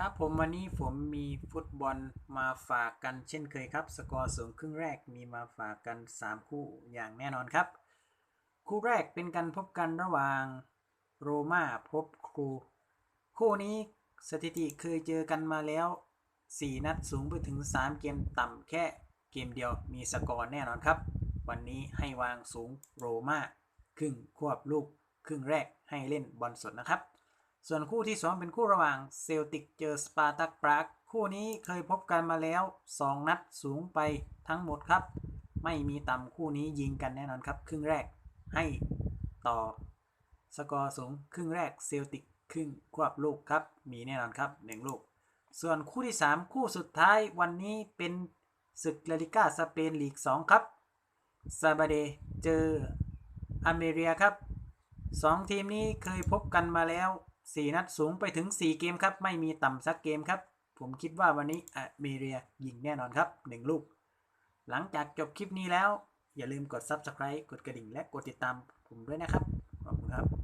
ครับผมวันนี้ผมมีฟุตบอลมาฝากกันเช่นเคยครับ สกอร์สูงครึ่งแรกมีมาฝากกัน 3 คู่อย่างแน่นอนครับ คู่แรกเป็นการพบกันระหว่างโรม่าพบครู คู่นี้สถิติเคยเจอกันมาแล้ว 4 นัดสูงไปถึง 3 เกมต่ำแค่เกมเดียวมีสกอร์แน่นอนครับ วันนี้ให้วางสูงโรม่าครึ่งควบลูกครึ่งแรกให้เล่นบอลสดนะครับ ส่วนคู่ที่ 2 เป็นคู่ระหว่างเซลติกเจอสปาร์ตักปรากคู่นี้เคยพบกันมาแล้ว 2 นัดสูงไปทั้งหมดครับ ไม่มีต่ำคู่นี้ยิงกันแน่นอนครับ ครึ่งแรกให้ต่อ สกอร์สูงครึ่งแรกเซลติกครึ่งควบลูกครับ มีแน่นอนครับ 1 ลูก ส่วนคู่ที่ 3 คู่สุดท้ายวันนี้เป็นศึกลาลิก้าสเปนลีก 2 ครับซาบาเดเจออเมเรียครับสองทีมนี้เคยพบกันมาแล้ว 4 นัดสูงไปถึง 4 เกมครับ ไม่มีต่ำสักเกมครับ ผมคิดว่าวันนี้อเมเรียยิงแน่นอนครับ 1 ลูก หลังจากจบคลิปนี้แล้ว อย่าลืมกด Subscribe กดกระดิ่งและกดติดตามผมด้วยนะครับ